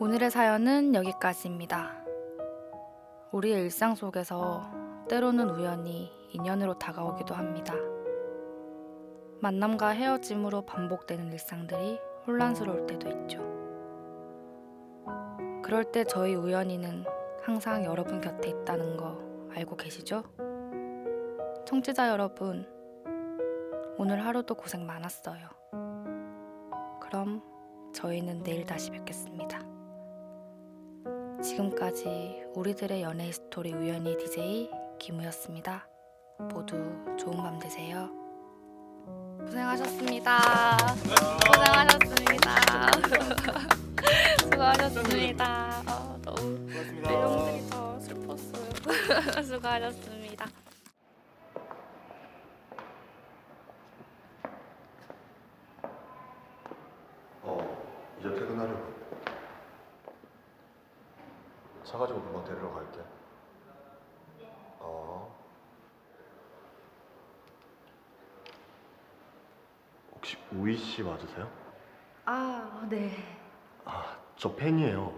오늘의 사연은 여기까지입니다. 우리의 일상 속에서 때로는 우연히 인연으로 다가오기도 합니다. 만남과 헤어짐으로 반복되는 일상들이 혼란스러울 때도 있죠. 그럴 때 저희 우연히는 항상 여러분 곁에 있다는 거 알고 계시죠? 청취자 여러분, 오늘 하루도 고생 많았어요. 그럼 저희는 내일 다시 뵙겠습니다. 지금까지 우리들의 연애 스토리 우연히 DJ 김우였습니다. 모두 좋은 밤 되세요. 고생하셨습니다. 고생하셨습니다. 수고하셨습니다. 아, 너무 내용들이 더 슬펐어요. 수고하셨습니다. 어, 이제 퇴근하려고. 차 가지고 금방 데리러 갈게. 어. 혹시 우희 씨 맞으세요? 아, 네. 아, 저 팬이에요.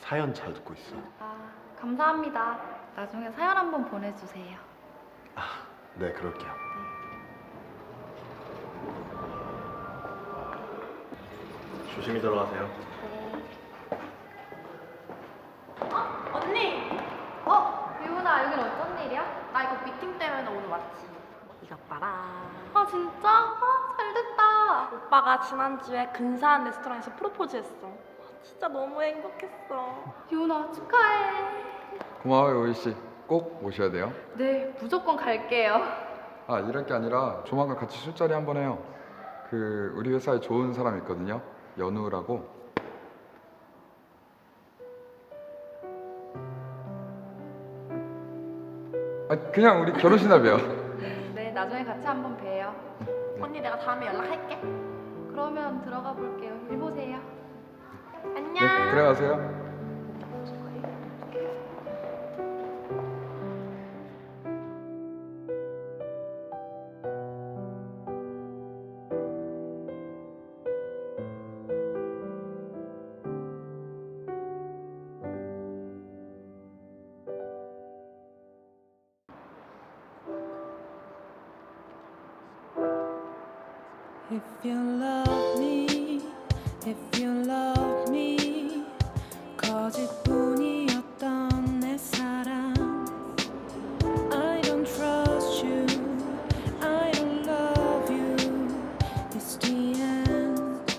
사연 잘 듣고 있어요. 아, 감사합니다. 나중에 사연 한번 보내주세요. 아, 네, 그럴게요. 조심히 들어가세요. 언니! 어, 유은아, 여긴 어쩐 일이야? 나 이거 미팅 때문에 오늘 왔지. 이것 봐라. 아, 진짜? 아, 잘됐다. 오빠가 지난주에 근사한 레스토랑에서 프로포즈 했어. 진짜 너무 행복했어. 유은아, 축하해. 고마워요 오이 씨. 꼭 오셔야 돼요. 네, 무조건 갈게요. 아 이럴 게 아니라 조만간 같이 술자리 한번 해요. 그 우리 회사에 좋은 사람 있거든요. 연우라고. 아 그냥 우리 결혼식 날 봬요. 네, 나중에 같이 한번 봬요. 언니 내가 다음에 연락할게. 그러면 들어가 볼게요. 일 보세요. 안녕. 네 들어가세요. If you love me, if you love me, 거짓뿐이었던 내 사랑. I don't trust you, I don't love you. It's the end.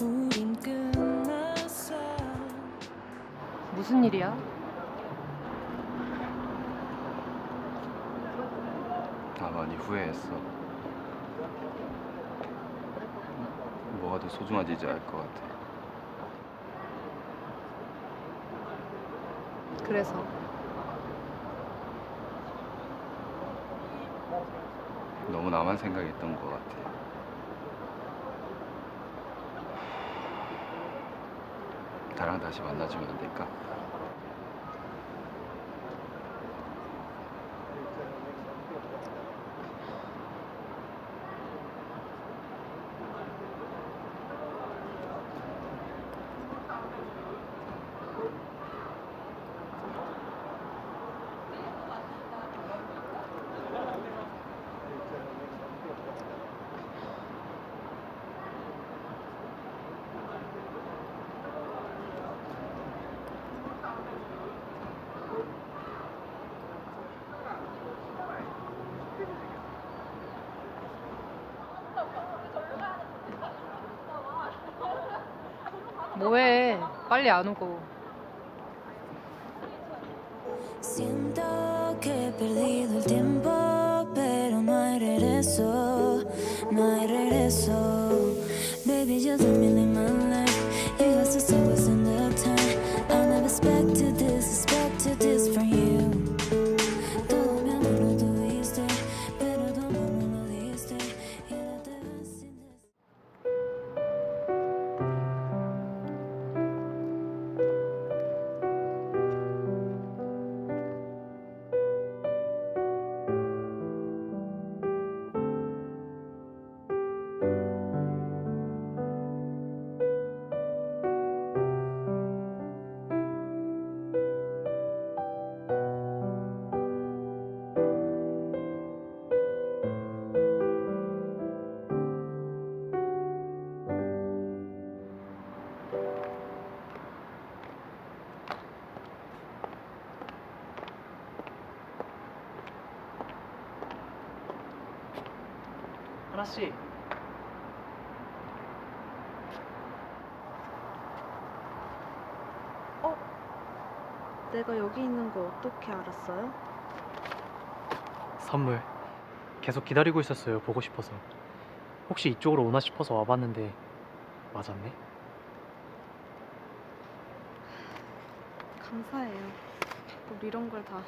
우린 끝났어. 무슨 일이야? 나 많이 후회했어. 뭐가 더 소중한지 이제 알 것 같아. 그래서 너무 나만 생각했던 것 같아. 나랑 다시 만나주면 안 될까? 뭐해? 빨리 안 오고. Siento que he perdido el tiempo, pero no hay regreso, no hay regreso. Baby, you're the million my 하나 씨. 내가 여기 있는 거 어떻게 알았어요? 선물. 계속 기다리고 있었어요. 보고 싶어서. 혹시 이쪽으로 오나 싶어서 와봤는데 맞았네. 감사해요. 뭘 이런 걸 다.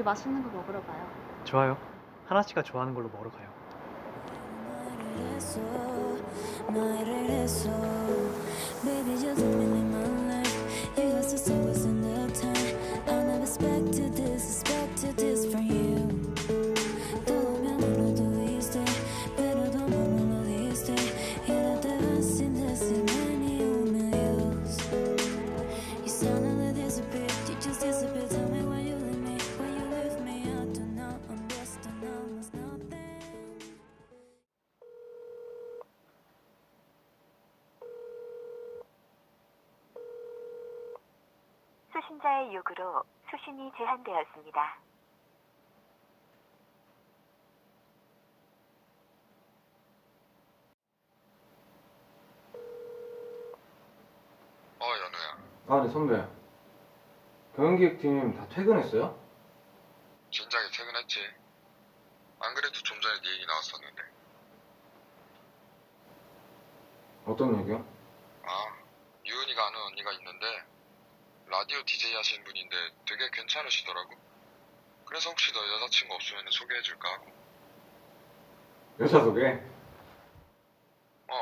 우리 맛있는 거 먹으러 가요. 좋아요. 하나 씨가 좋아하는 걸로 먹으러 가요. Regreso, no hay regreso. Baby, just a minute 연우야 아, 네, 선배. 경영기획팀 다 퇴근했어요? 진작에 퇴근했지 안 그래도 좀 전에 네 얘기 나왔었는데 어떤 얘기요? 아 유은이가 아는 언니가 있는데 라디오 DJ 하시는 분인데 되게 괜찮으시더라고 그래서 혹시 너 여자친구 없으면 소개해줄까 하고 여자 소개? 어.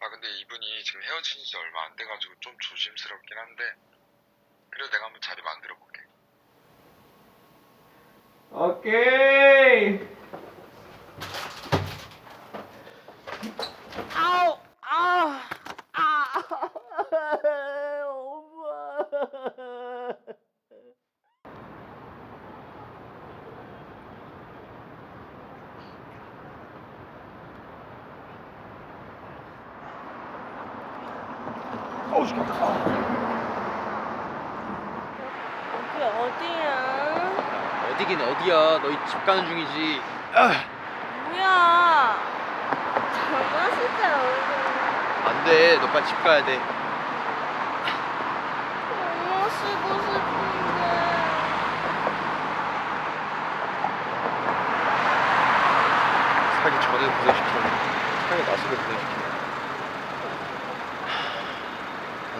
아 근데 이분이 지금 헤어진 지 얼마 안 돼가지고 좀 조심스럽긴 한데 그래도 내가 한번 자리 만들어 볼게 오케이! 아우! 아! 아! 엄마! 어우 시끄럽다. 여기 어디야? 어디긴 어디야. 너희 집 가는 중이지. 뭐야? 장난치자 안 돼. 너 빨리 집 가야 돼. 엄마 쉬고 싶은데. 사기 전에 고생시키는 사기 나서도 고생시키네.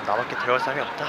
나밖에 데려갈 사람이 없다.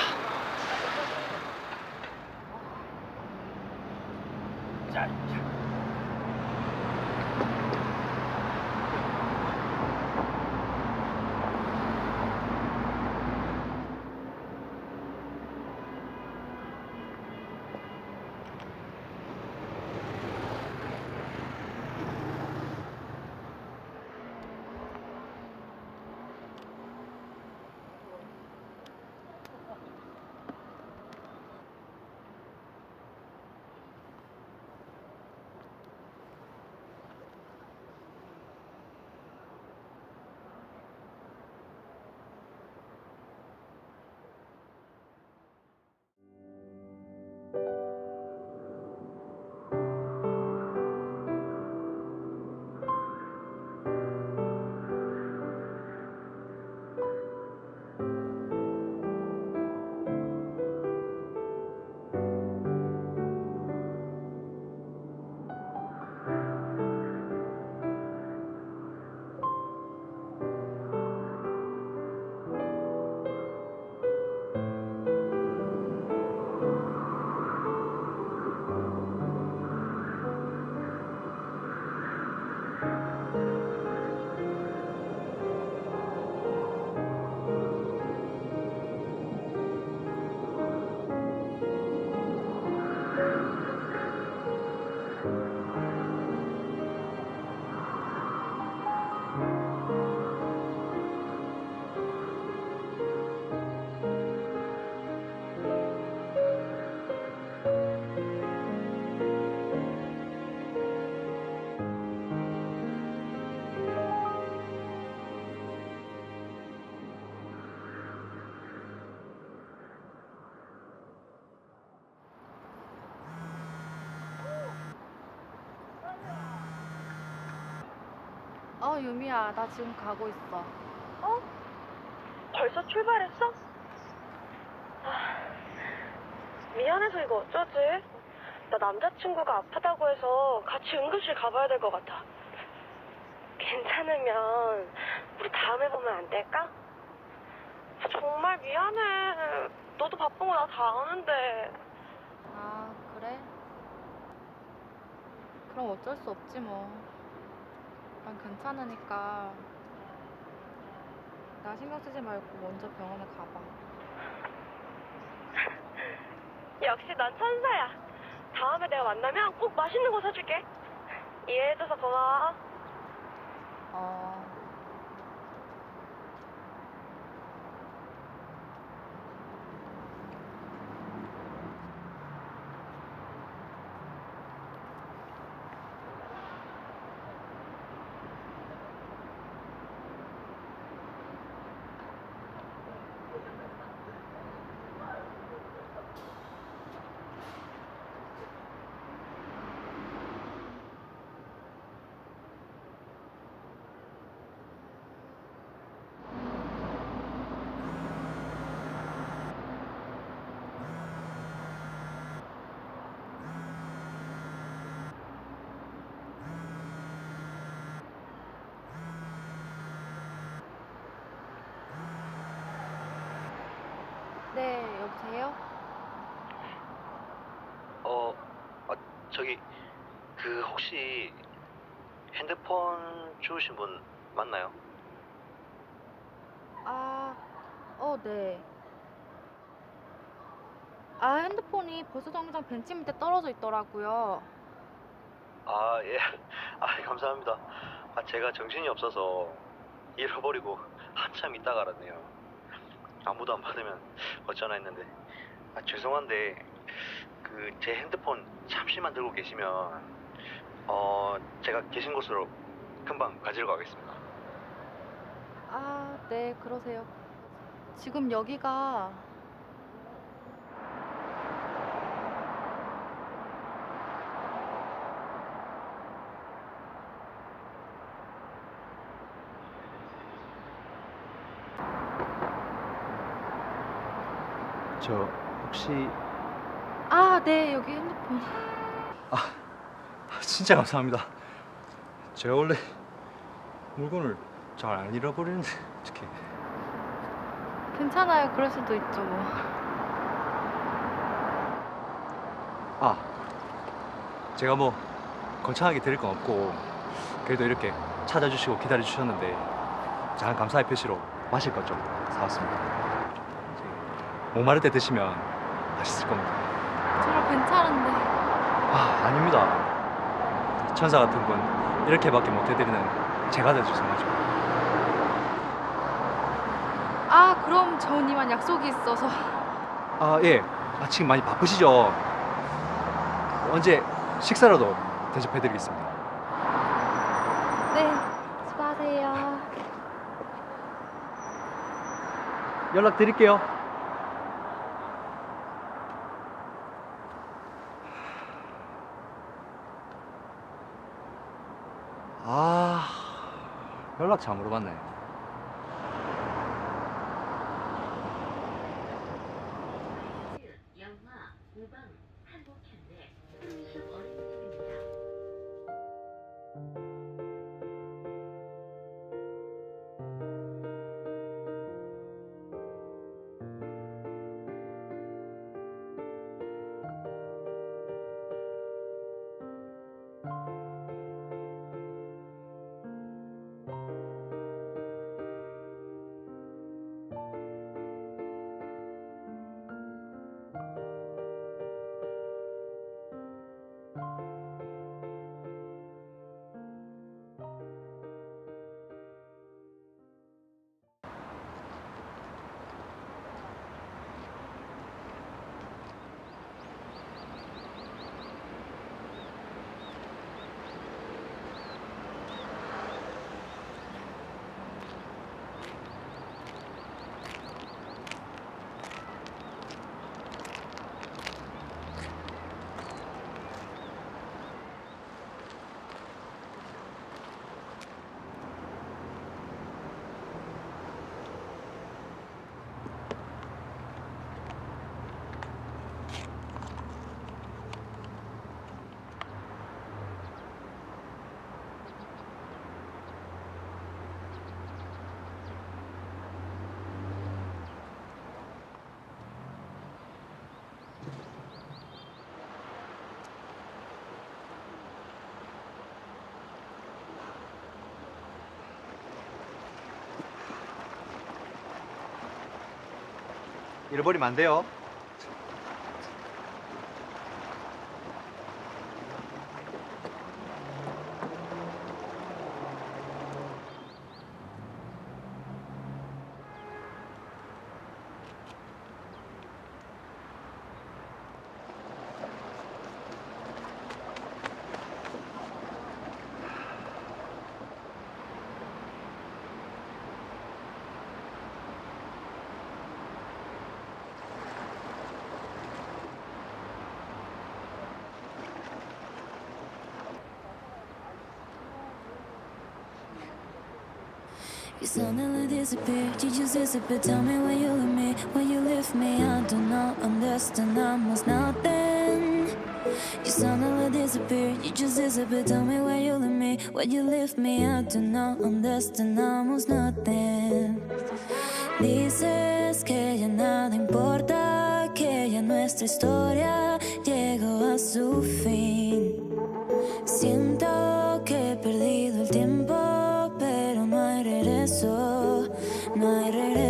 어, 유미야, 나 지금 가고 있어. 벌써 출발했어? 아, 미안해서 이거 어쩌지? 나 남자친구가 아프다고 해서 같이 응급실 가봐야 될 것 같아. 괜찮으면 우리 다음에 보면 안 될까? 정말 미안해. 너도 바쁜 거 나 다 아는데. 아, 그래? 그럼 어쩔 수 없지 뭐. 난 괜찮으니까 나 신경 쓰지 말고 먼저 병원에 가봐. 역시 넌 천사야. 다음에 내가 만나면 꼭 맛있는 거 사줄게. 이해해줘서 고마워. 어. 네, 여보세요? 어, 아, 저기 그 혹시 핸드폰 주우신 분 맞나요? 아, 어, 네. 아, 핸드폰이 버스 정류장 벤치 밑에 떨어져 있더라고요. 아, 예. 아, 감사합니다. 아, 제가 정신이 없어서 잃어버리고 한참 있다가 알았네요. 아무도 안 받으면 어쩌나 했는데. 아, 죄송한데 그 제 핸드폰 잠시만 들고 계시면 어, 제가 계신 곳으로 금방 가지러 가겠습니다. 아, 네, 그러세요. 지금 여기가 저 혹시 아, 네, 여기 핸드폰. 진짜 감사합니다. 제가 원래 물건을 잘 안 잃어버리는데 어떻게? 괜찮아요. 그럴 수도 있죠, 뭐. 아, 제가 뭐 거창하게 드릴 건 없고 그래도 이렇게 찾아주시고 기다려 주셨는데 작은 감사의 표시로 마실 것 좀 사왔습니다. 목마를 때 드시면 맛있을 겁니다. 정말 괜찮은데. 아, 아닙니다. 천사 같은 분 이렇게밖에 못 해드리는 제가 더 죄송하죠. 아, 그럼 전 이만 약속이 있어서. 아, 예. 아, 지금 많이 바쁘시죠? 언제 식사라도 대접해드리겠습니다. 네, 수고하세요. 연락드릴게요. 아, 연락 잘 물어봤네. 잃어버리면 안 돼요. You suddenly disappeared, you just disappeared. Tell me where you leave me, where you left me. I do not understand, almost nothing. You suddenly disappeared, you just disappeared. Tell me where you leave me, where you left me. I do not understand, almost nothing. Dices que ya nada importa, que ya nuestra historia llegó a su fin. Siento que he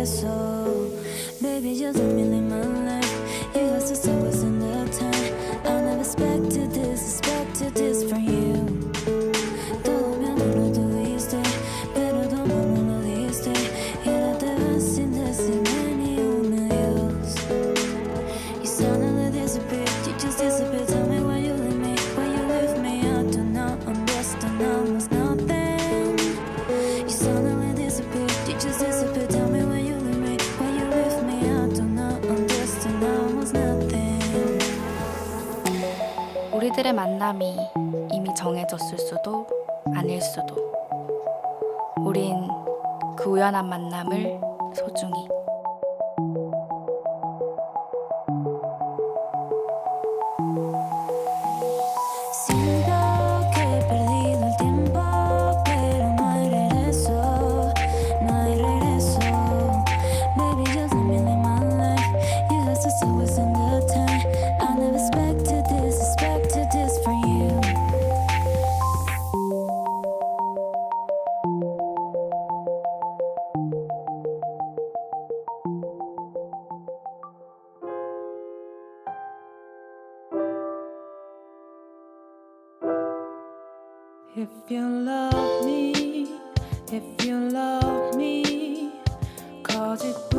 beso Baby, you're the my life You got to 우리들의 만남이 이미 정해졌을 수도 아닐 수도. 우린 그 우연한 만남을 소중히. If you love me, if you love me, cause it